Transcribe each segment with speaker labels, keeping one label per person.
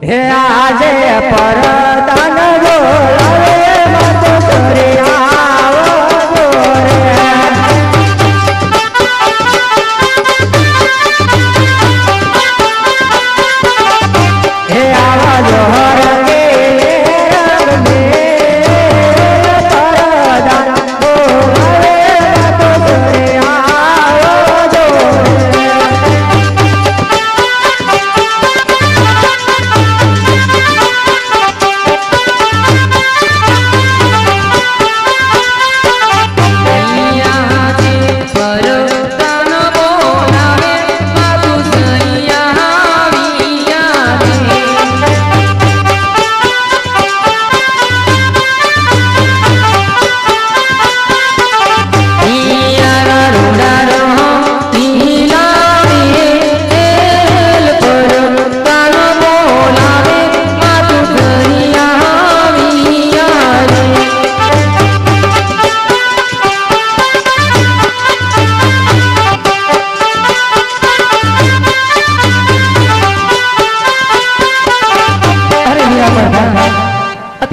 Speaker 1: હે આજે પરદાન બોલાવે મત કરી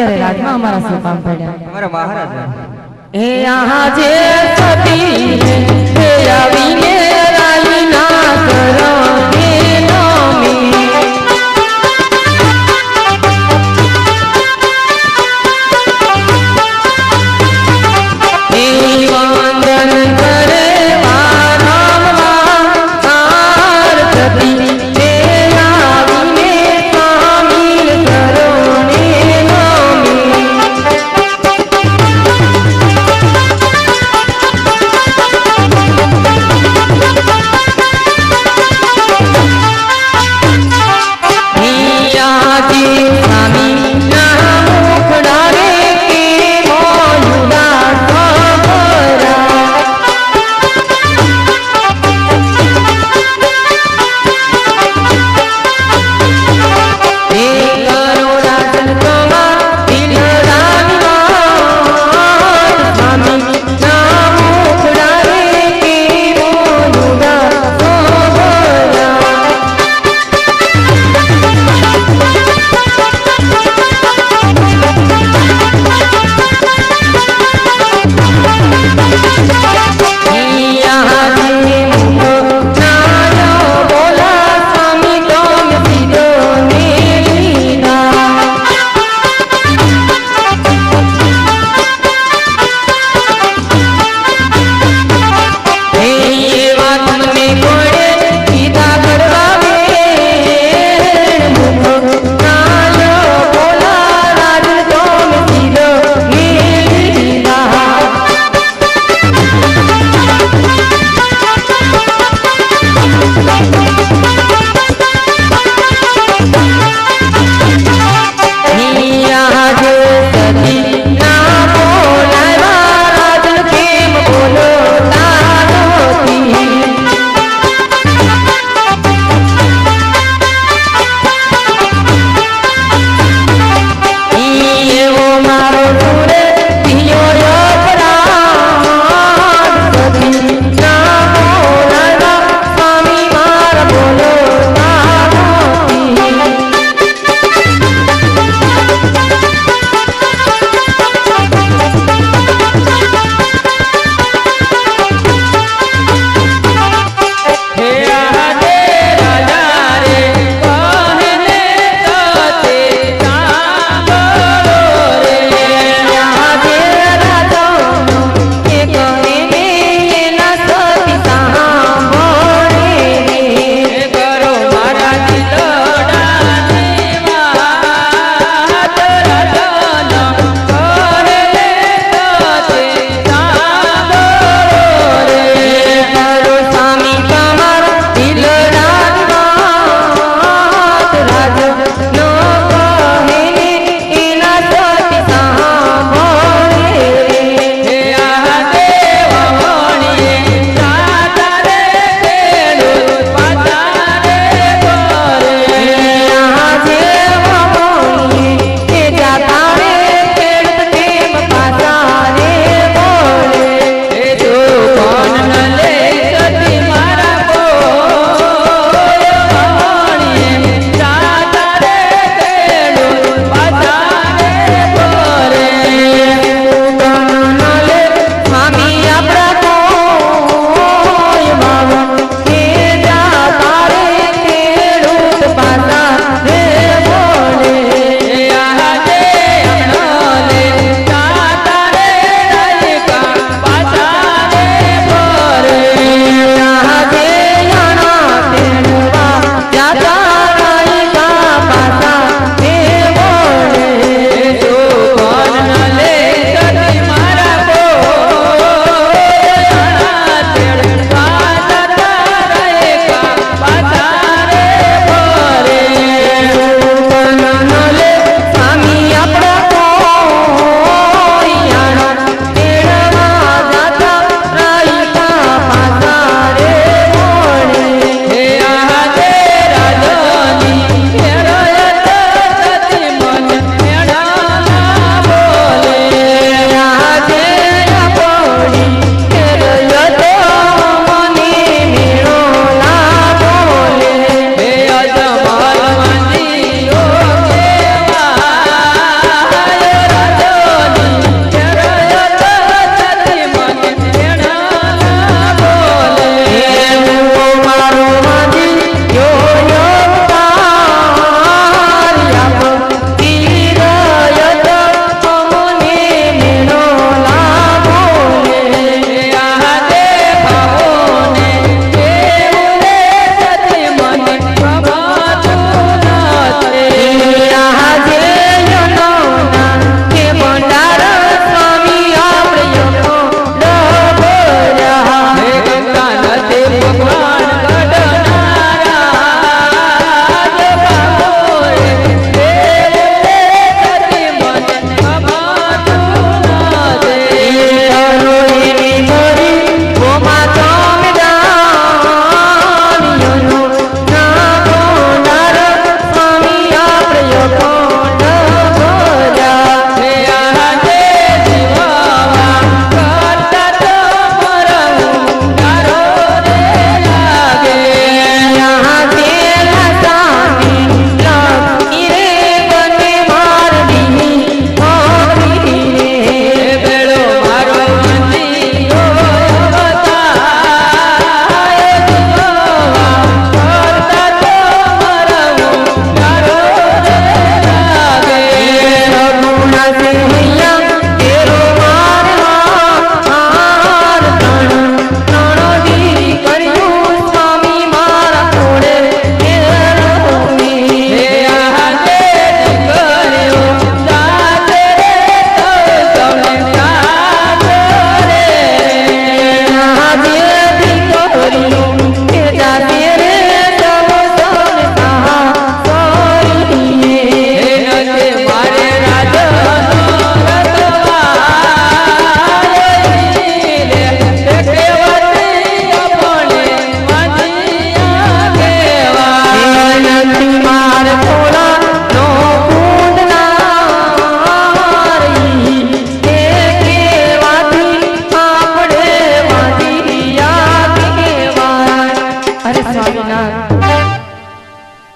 Speaker 1: અત્યારે રાજમાં અમારા શું કામ પડ્યા?
Speaker 2: અમારા મહારાજ.
Speaker 1: હે આજે સતી હે આવીને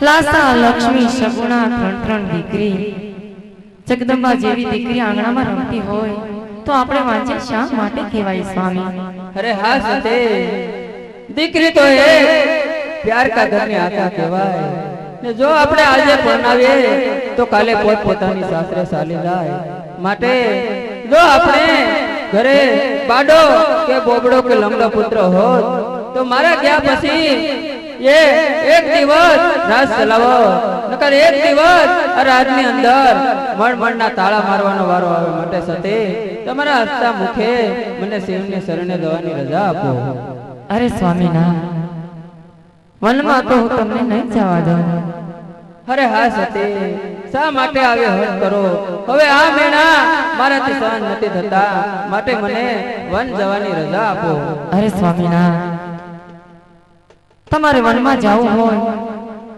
Speaker 1: લક્ષ્મી સગુણા ત્રણ ત્રણ દીકરી. જગદંબા જેવી દીકરી આંગણામાં રમતી હોય, તો આપણે વાંચે શા માટે કહેવાય સ્વામી?
Speaker 2: અરે હા, સતે. દીકરી તો એ પ્યાર કા ઘરની આકા કહેવાય. ને જો આપણે આજે પરણાવીએ, તો કાલે પોત પોતાની સાસરે ચાલી જાય. માટે જો આપણે ઘરે બાડો કે બોબડો કે લંગડો પુત્ર હોત, તો મારા ગયા પછી એ એક દિવસ રાજ ચલાવો. નકર એક દિવસ આ રાજની અંદર મણ મણના તાળા મારવાનો વારો આવે માટે સતે તમારા હસતા મુખે મને શિવને શરણે જવાની રજા આપો.
Speaker 1: અરે સ્વામી ના વનમાં તો હું તમને નહીં જવા દઉં.
Speaker 2: અરે હા સતે શા માટે આવે હટ કરો? હવે આ મેણા મારાથી સહન નથી થતા. માટે મને વન જવાની રજા આપો.
Speaker 1: અરે સ્વામીના તમારે વનમાં જવું હોય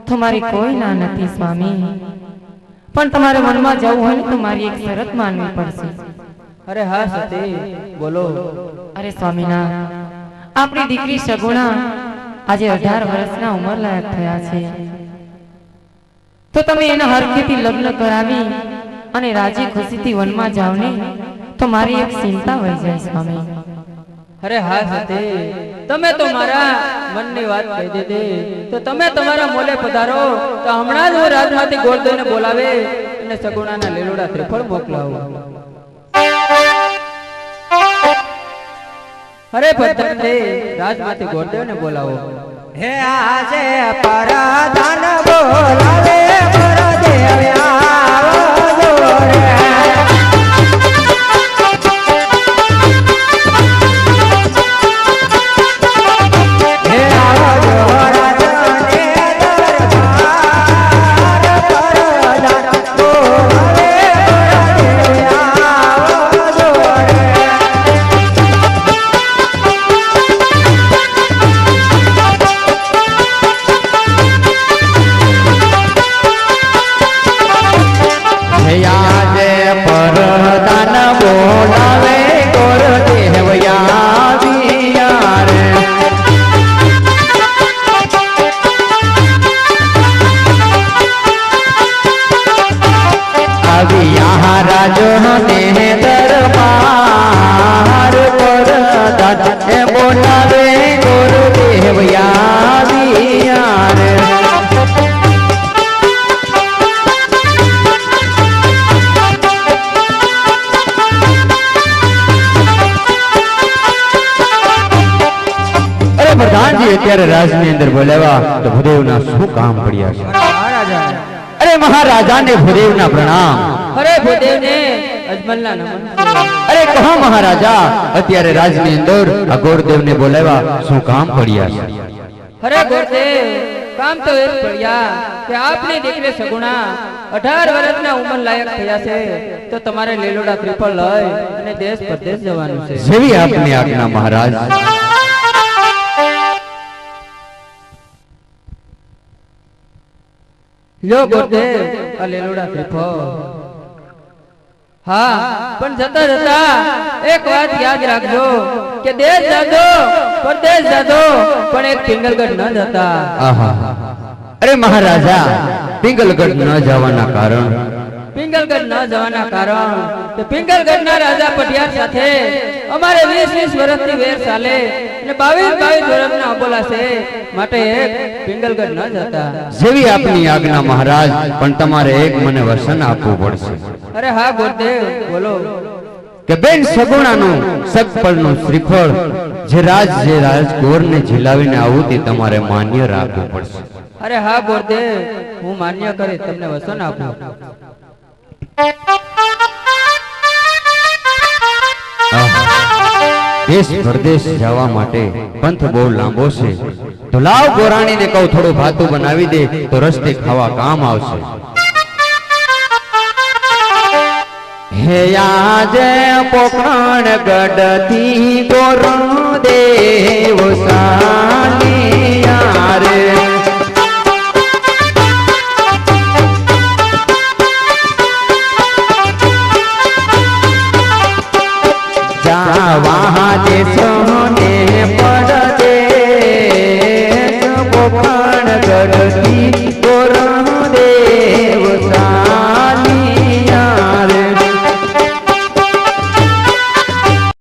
Speaker 1: તો મારી કોઈ ના નથી સ્વામી. પણ તમારે વનમાં જવું હોય તો મારી એક શરત માનવી પડશે.
Speaker 2: અરે હા સતી. બોલો.
Speaker 1: અરે સ્વામીના આપણી દીકરી સગુણા આજે અઢાર વર્ષના ઉંમર લાયક થયા છે. તો તમે એના હરખેથી લગ્ન કરાવી અને રાજી ખુશીથી વનમાં જાવ ને તો મારી એક ચિંતા વહી જાય સ્વામી.
Speaker 2: અરે હા સતે તમે તો મારા મનની વાત કહી દીધી. તો તમે તમારા મોલે પધારો. તો હમણાં જ હું રાજમાંથી ગોળદોઈને બોલાવે અને સગુણાના લીલોડા ત્રિફળ મોકલાવું. અરે ભદ્રતે રાજમાંથી ગોળદેવને બોલાવો.
Speaker 3: હે આજે પરાધાન બોલાવે પરદેવ રાજો તેને દરબાર પર દાદા. બોલાવે ગુરુદેવ દેવયા રે અરે પ્રધાનજી અત્યારે રાજની અંદર બોલાવ્યા તો ભૂદેવના શું કામ પડ્યા છે? અરે મહારાજાને ભૂદેવના પ્રણામ.
Speaker 2: અરે ભૂદેવને અજમલના નમન
Speaker 3: અરે કહો મહારાજા અત્યારે રાજની અંદર આ ગોરદેવને બોલાવ્યા શું કામ પડ્યા? છે
Speaker 2: અરે ગોરદેવ કામ તો એ પડ્યા કે આપની દીકરી સગુણા અઢાર વર્ષના ઉંમર લાયક થયા છે તો તમારે લીલોડા ત્રિપલ લઈ અને દેશ પરદેશ જવાનું છે.
Speaker 3: જેવી આપની આજ્ઞા મહારાજ.
Speaker 2: લ્યો ગોરદેવ આ લીલોડા ત્રિફળ હા, પણ જતા જતા એક વાત યાદ રાખજો કે દેશ જાજો, પરદેશ જાજો, પણ એક પિંગલગઢ ન જતા.
Speaker 3: અરે મહારાજા, પિંગલગઢ ન જવાના કારણ
Speaker 2: પિંગલગઢ ન જવાના કારણ કે પિંગલગઢના રાજા પટિયાર સાથે અમારે વીસ વીસ વર્ષથી વેર ચાલે અને 22 22 વર્ષના અબોલા છે. માટે એક પિંગલગઢ ન જતા
Speaker 3: જેવી આપની આજ્ઞા મહારાજ પણ તમારે એક મને વસન આપવું પડશે.
Speaker 2: અરે હા ગુરુદેવ બોલો.
Speaker 3: કે બેન સગુણાનું સગપળનું શ્રીફળ જે રાજ જે રાજગોરને ઝીલાવીને આવું તે તમારે માન્ય રાખવું પડશે.
Speaker 2: અરે હા ગુરુદેવ હું માન્ય કરી તમને વસન આપું.
Speaker 3: દેશ પરદેશ જવા માટે પંથ બહુ લાંબો છે. તો લાવ ગોરાણીને કહું, થોડું ભાતું બનાવી દે, તો રસ્તે ખાવા કામ આવશે. હે આજે પોખણ ગઢથી ગોરણ દેવ સાલી